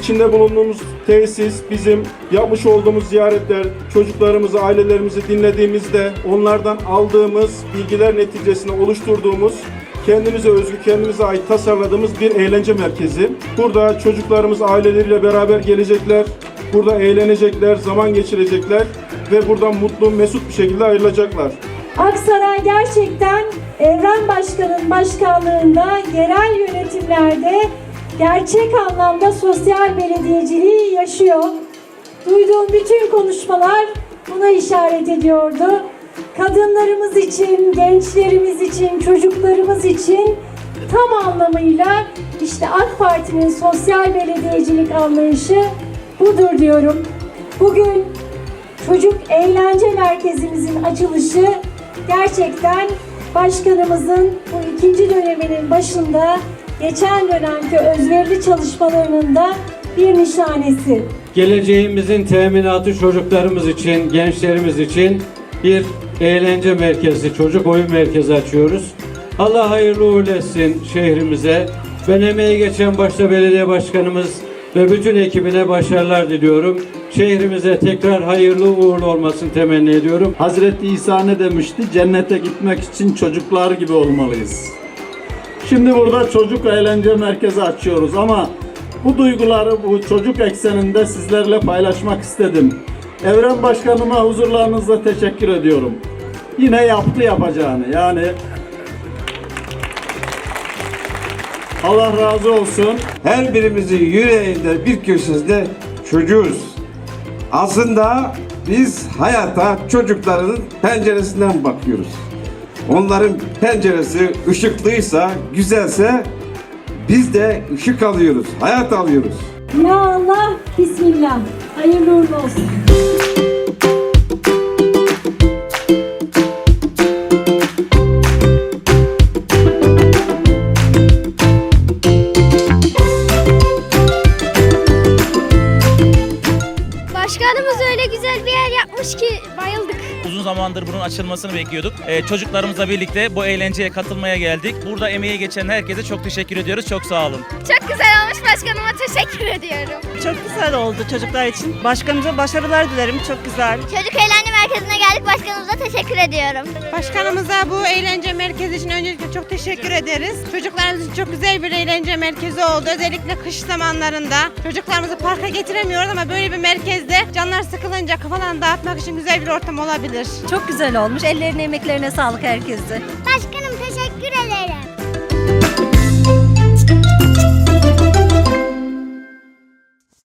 içinde bulunduğumuz tesis bizim yapmış olduğumuz ziyaretler, çocuklarımızı, ailelerimizi dinlediğimizde onlardan aldığımız bilgiler neticesinde oluşturduğumuz kendimize özgü, kendimize ait tasarladığımız bir eğlence merkezi. Burada çocuklarımız aileleriyle beraber gelecekler, burada eğlenecekler, zaman geçirecekler ve buradan mutlu, mesut bir şekilde ayrılacaklar. Aksaray gerçekten Evren Başkan'ın başkanlığında yerel yönetimlerde gerçek anlamda sosyal belediyeciliği yaşıyor. Duyduğum bütün konuşmalar buna işaret ediyordu. Kadınlarımız için, gençlerimiz için, çocuklarımız için tam anlamıyla işte AK Parti'nin sosyal belediyecilik anlayışı budur diyorum. Bugün Çocuk Eğlence Merkezimizin açılışı gerçekten başkanımızın bu ikinci döneminin başında geçen dönemki özverili çalışmalarının da bir nişanesi. Geleceğimizin teminatı çocuklarımız için, gençlerimiz için bir eğlence merkezi, çocuk oyun merkezi açıyoruz. Allah hayırlı uğurlu etsin şehrimize. Ben emeği geçen başta belediye başkanımız ve bütün ekibine başarılar diliyorum. Şehrimize tekrar hayırlı uğurlu olmasını temenni ediyorum. Hazreti İsa ne demişti? Cennete gitmek için çocuklar gibi olmalıyız. Şimdi burada çocuk eğlence merkezi açıyoruz ama bu duyguları bu çocuk ekseninde sizlerle paylaşmak istedim. Evren Başkanıma huzurlarınızda teşekkür ediyorum. Yine yaptı yapacağını yani. Allah razı olsun. Her birimizin yüreğinde bir köşesinde çocuğuz. Aslında biz hayata çocukların penceresinden bakıyoruz. Onların penceresi ışıklıysa, güzelse biz de ışık alıyoruz, hayat alıyoruz. Ya Allah, Bismillah. Hayırlı uğurlu olsun. Başkanımız öyle güzel bir yer yapmış ki bayıldık. Uzun zamandır bunun açılmasını bekliyorduk. Ee, çocuklarımızla birlikte bu eğlenceye katılmaya geldik. Burada emeği geçen herkese çok teşekkür ediyoruz. Çok sağ olun. Çok güzel olmuş başkanıma teşekkür ediyorum. Çok güzel oldu çocuklar için. Başkanımıza başarılar dilerim. Çok güzel. Çocuk eğlence merkezine geldik başkanımıza teşekkür ediyorum. Başkanımıza bu eğlence merkezi için öncelikle çok teşekkür ederiz. Çocuklarımız için çok güzel bir eğlence merkezi oldu. Özellikle kış zamanlarında. Çocuklarımızı parka getiremiyoruz ama böyle bir merkezde canlar sıkılınca kafalarını dağıtmak için güzel bir ortam olabilir. Çok güzel olmuş. Ellerine emeklerine sağlık herkese.